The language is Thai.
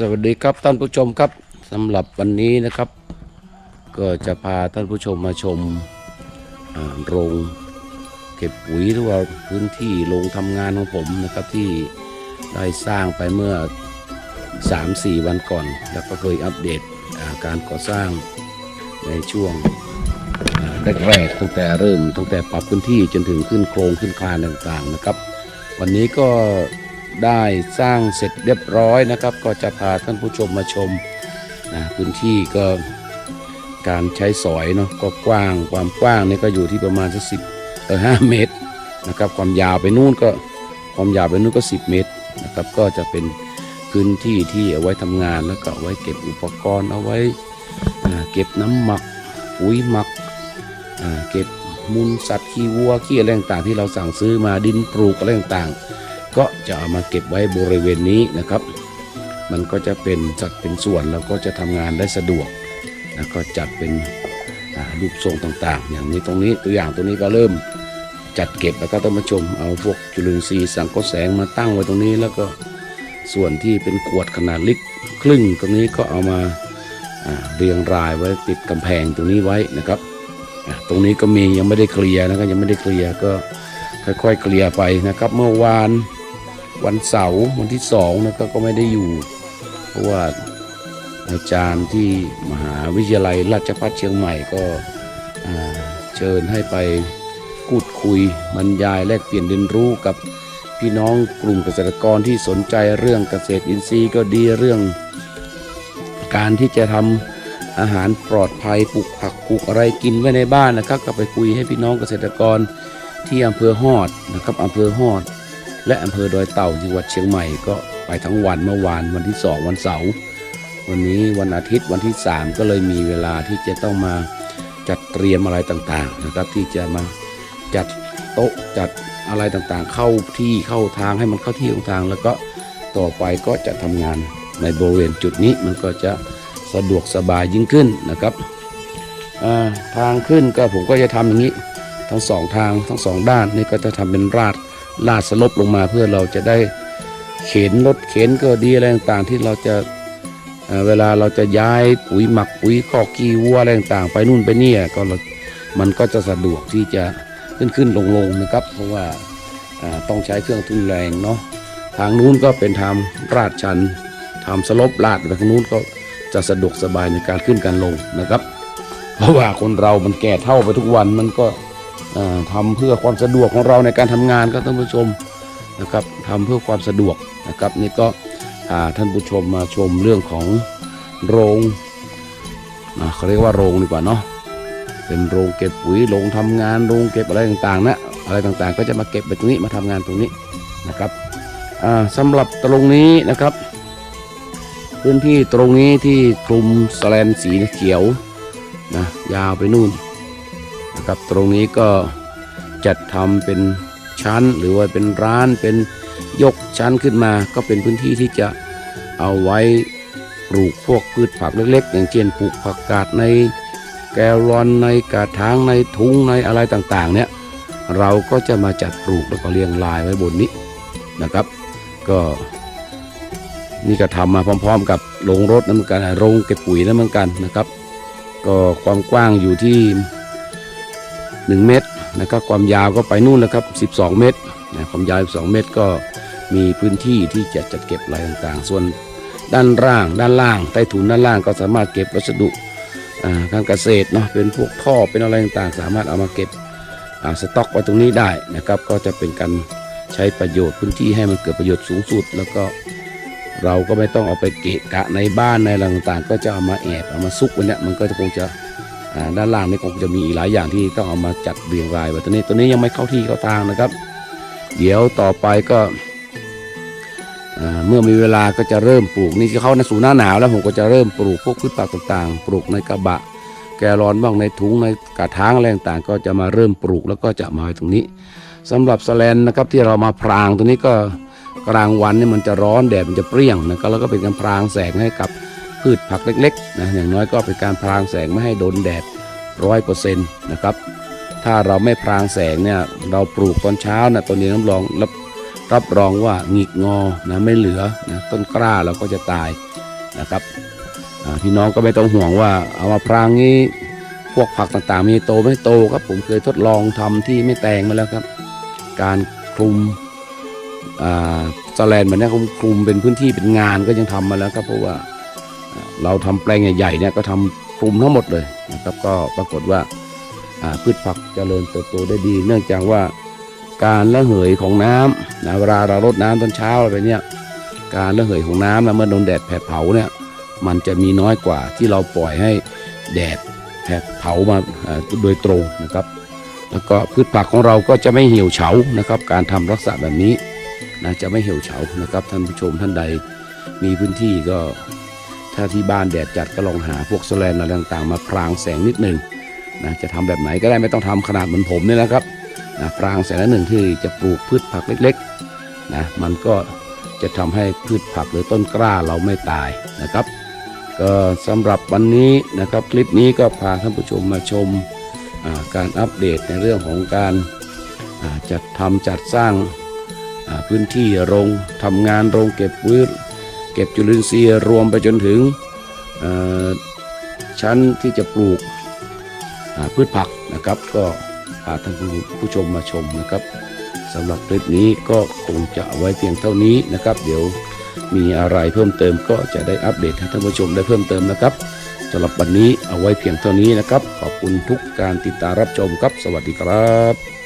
สวัสดีครับท่านผู้ชมครับสำหรับวันนี้นะครับ ก็จะพาท่านผู้ชมมาชมาโรงเก็บปุ๋ยหรือว่าพื้นที่โรงทำงานของผมนะครับที่ได้สร้างไปเมื่อ 3-4 วันก่อน แล้วก็เคยอัปเดต การก่อสร้างในช่วงแรกๆตั้งแต่เริ่มตั้งแต่ปรับพื้นที่จนถึงขึ้นโครงขึ้นคานต่างๆนะครับ วันนี้ก็ได้สร้างเสร็จเรียบร้อยนะครับ ก็จะพาท่านผู้ชมมาชมนะพื้นที่ก็การใช้สอยเนาะก็กว้างความกว้างนี่ก็อยู่ที่ประมาณสักสิบเออห้าเมตรนะครับ ความยาวไปนู่นก็ความยาวไปนู่นก็ 10 เมตรนะครับ ก็จะเป็น พื้นที่ที่เอาไว้ทำงานแล้วก็เอาไว้เก็บอุปกรณ์เอาไว้เก็บน้ำหมักปุ๋ยหมักเก็บมูลสัตว์ขี้วัวขี้อะไรต่างๆที่เราสั่งซื้อมาดินปลูกอะไรต่างๆก็จะเอามาเก็บไว้บริเวณนี้นะครับ มันก็จะเป็นจัดเป็นส่วนแล้วก็จะทำงานได้สะดวกแล้วก็จัดเป็นรูปทรงต่างๆ อย่างนี้ตรงนี้ตัวอย่างตัวนี้ก็เริ่มจัดเก็บแล้วก็ต้องมาชมเอาพวกจุลินทรีย์สังเคราะห์แสงมาตั้งไว้ตรงนี้แล้วก็ ส่วนที่เป็นขวดขนาดลิตรครึ่งตรงนี้ก็เอามาเรียงรายไว้ติดกำแพงตรงนี้ไว้นะครับตรงนี้ก็มียังไม่ได้เคลียร์นะครับยังไม่ได้เคลียร์ก็ค่อยๆเคลียร์ไปนะครับ เมื่อวานวันเสาร์วันที่สองนะครับก็ไม่ได้อยู่ เพราะว่าอาจารย์ที่มหาวิทยาลัยราชภัฏเชียงใหม่ก็เชิญให้ไปพูดคุยบรรยายแลกเปลี่ยนเรียนรู้กับ พี่น้องกลุ่มเกษตรกรที่สนใจเรื่องเกษตรอินทรีย์ก็ดีเรื่อง การที่จะทำอาหารปลอดภัยปลูกผักปลูกอะไรกินไว้ในบ้านนะครับก็ไปคุยให้พี่น้องเกษตรกรที่อำเภอฮอดนะครับอำเภอฮอด และอำเภอดอยเต่าจังหวัดเชียงใหม่ก็ไปทั้งวันเมื่อวานวันที่ 2 วันเสาร์วันนี้วันอาทิตย์วันที่ 3 ก็เลยมีเวลาที่จะต้องมาจัดเตรียมอะไรต่างๆนะครับที่จะมาจัดโต๊ะจัด อะไรต่างๆ เข้าที่เข้าทางให้มันเข้าที่เข้าทาง แล้วก็ต่อไปก็จะทำงานในบริเวณจุดนี้มันก็จะสะดวกสบายยิ่งขึ้นนะครับทางขึ้นก็ผมก็จะทำอย่างนี้ทั้งสองทางทั้งสองด้านนี่ก็จะทำเป็นราดลาดสลบลงมาเพื่อเราจะได้เข็นรถเข็นก็ดีอะไรต่างๆ ที่เราจะเวลาเราจะย้ายปุ๋ยหมักปุ๋ยคอกขี้วัวอะไรต่างๆ ไปนู่นไปนี่ก็มันก็จะสะดวกที่จะ ขึ้นขึ้นลงลงๆนะครับ เพราะว่าต้องใช้เครื่องทุนแรงเนาะทางนู้นก็เป็นทางราดชันทำสลบลาดไปทางนู้นก็จะสะดวกสบายในการขึ้นการลงนะครับ เพราะว่าคนเรามันแก่เท่าไปทุกวันมันก็อ่าทำเพื่อความสะดวกของเราในการทำงานครับท่านผู้ชมนะครับทำเพื่อความสะดวกนะครับ นี่ก็ท่านผู้ชมมาชมเรื่องของโรงเขาเรียกว่าโรงดีกว่าเนาะ เป็นโรงเก็บปุ๋ยโรงทำงานโรงเก็บอะไรต่างๆนะอะไรต่างๆ ก็จะมาเก็บไปตรงนี้มาทำงานตรงนี้นะครับอ่าสำหรับตรงนี้นะครับ พื้นที่ตรงนี้ที่คลุมสแลนสีเขียวนะยาวไปนู่นนะครับตรงนี้ก็จัดทำเป็นชั้นหรือว่าเป็นร้านเป็นยกชั้นขึ้นมา ก็เป็นพื้นที่ที่จะเอาไว้ปลูกพวกพืชผักเล็กๆ อย่างเช่นปลูกผักกาดใน แกลอนในกระถางในทุงในอะไรต่างๆ เนี่ยเราก็จะมาจัดปลูกแล้วก็เรียงรายไว้บนนี้นะครับ ก็นี่ก็ทำมาพร้อม ๆ กับโรงรถนั่นเหมือนกันโรงเก็บปุ๋ยนั่นเหมือนกันนะครับ ก็ความกว้างอยู่ที่ 1 เมตรนะครับความยาวก็ไปนู่นแล้วครับ 12 เมตรนะความยาว 12 เมตรก็มีพื้นที่ที่จะจัดเก็บอะไรต่างๆ ส่วนด้านล่าง ด้านล่างใต้ถุนด้านล่างก็สามารถเก็บวัสดุ การเกษตรเนาะเป็นพวกท่อเป็นอะไรต่างๆ สามารถเอามาเก็บสต็อกไว้ตรงนี้ได้นะครับ ก็จะเป็นการใช้ประโยชน์พื้นที่ให้มันเกิดประโยชน์สูงสุด แล้วก็เราก็ไม่ต้องเอาไปเกะกะในบ้านในอะไรต่างๆ ก็จะเอามาแอบเอามาซุกไว้เนี่ยมันก็จะคงจะด้านล่างนี่คงจะมีอีกหลายอย่างที่ต้องเอามาจัดเรียงรายไว้ตัวนี้ตัวนี้ยังไม่เข้าที่เข้าทางนะครับ เดี๋ยวต่อไปก็ เมื่อมีเวลาก็จะเริ่มปลูกนี่จะเข้าในสู่หน้าหนาวแล้วผมก็จะเริ่มปลูกพวกพืชผักต่างๆ ปลูกในกระบะ แกลอนบ้างในถุงในกระถางอะไรต่างๆก็จะมาเริ่มปลูกแล้วก็จะมาไว้ตรงนี้สำหรับสแลนนะครับที่เรามาพรางตรงนี้ก็กลางวันนี่มันจะร้อนแดดมันจะเปรี้ยงนะครับแล้วก็เป็นการพรางแสงให้กับพืชผักเล็กๆนะอย่างน้อยก็เป็นการพรางแสงไม่ให้โดนแดดร้อยเปอร์เซ็นต์นะครับถ้าเราไม่พรางแสงเนี่ยเราปลูกตอนเช้านะตัวนี้น้ำรองรับ รับรองว่าหงิกงอนะไม่เหลือนะต้นกล้าเราก็จะตายนะครับพี่น้องก็ไม่ต้องห่วงว่าเอามาพรางนี้พวกผักต่างๆ มีโตไม่โตครับ ผมเคยทดลองทำที่ไม่แตงมาแล้วครับ การคลุมอ่าสแลนแบบนี้คลุมเป็นพื้นที่เป็นงานก็ยังทำมาแล้วครับเพราะว่าเราทำแปลงใหญ่ๆเนี่ยก็ทำคลุมทั้งหมดเลยนะครับก็ปรากฏว่าอ่าพืชผักเจริญเติบโตได้ดี เนื่องจากว่า การระเหยของน้ำนะเวลาเรารดน้ำตอนเช้าอะไรเนี่ย การระเหยของน้ำนะเมื่อโดนแดดแผดเผาเนี่ยมันจะมีน้อยกว่าที่เราปล่อยให้แดดแผดเผามาโดยตรงนะครับ แล้วก็พืชผักของเราก็จะไม่เหี่ยวเฉานะครับ การทำลักษณะแบบนี้นะจะไม่เหี่ยวเฉานะครับ ท่านผู้ชมท่านใดมีพื้นที่ก็ถ้าที่บ้านแดดจัดก็ลองหาพวกโซแลนอะไรต่างๆ มาพรางแสงนิดหนึ่งนะจะทำแบบไหนก็ได้ไม่ต้องทำขนาดเหมือนผมเนี่ยนะครับ นะปรางแสนละหนึ่งที่จะปลูกพืชผักเล็กๆนะมันก็จะทำให้พืชผักหรือต้นกล้าเราไม่ตายนะครับ ก็สำหรับวันนี้นะครับคลิปนี้ก็พาท่านผู้ชมมาชมาการอัปเดตในเรื่องของการาจัดทำจัดสร้างาพื้นที่โรงทำงานโรงเก็บปุ๋ยเก็บจุลินทรีย์รวมไปจนถึงชั้นที่จะปลูกพืชผักนะครับก็าท่านผู้ชมมาชมนะครับสำหรับคลิปนี้ก็คงจะไว้เพียงเท่านี้นะครับ เดี๋ยวมีอะไรเพิ่มเติมก็จะได้อัปเดตให้ท่านผู้ชมได้เพิ่มเติมนะครับสำหรับวันนี้เอาไว้เพียงเท่านี้นะครับ ขอบคุณทุกการติดตามรับชมครับ สวัสดีครับ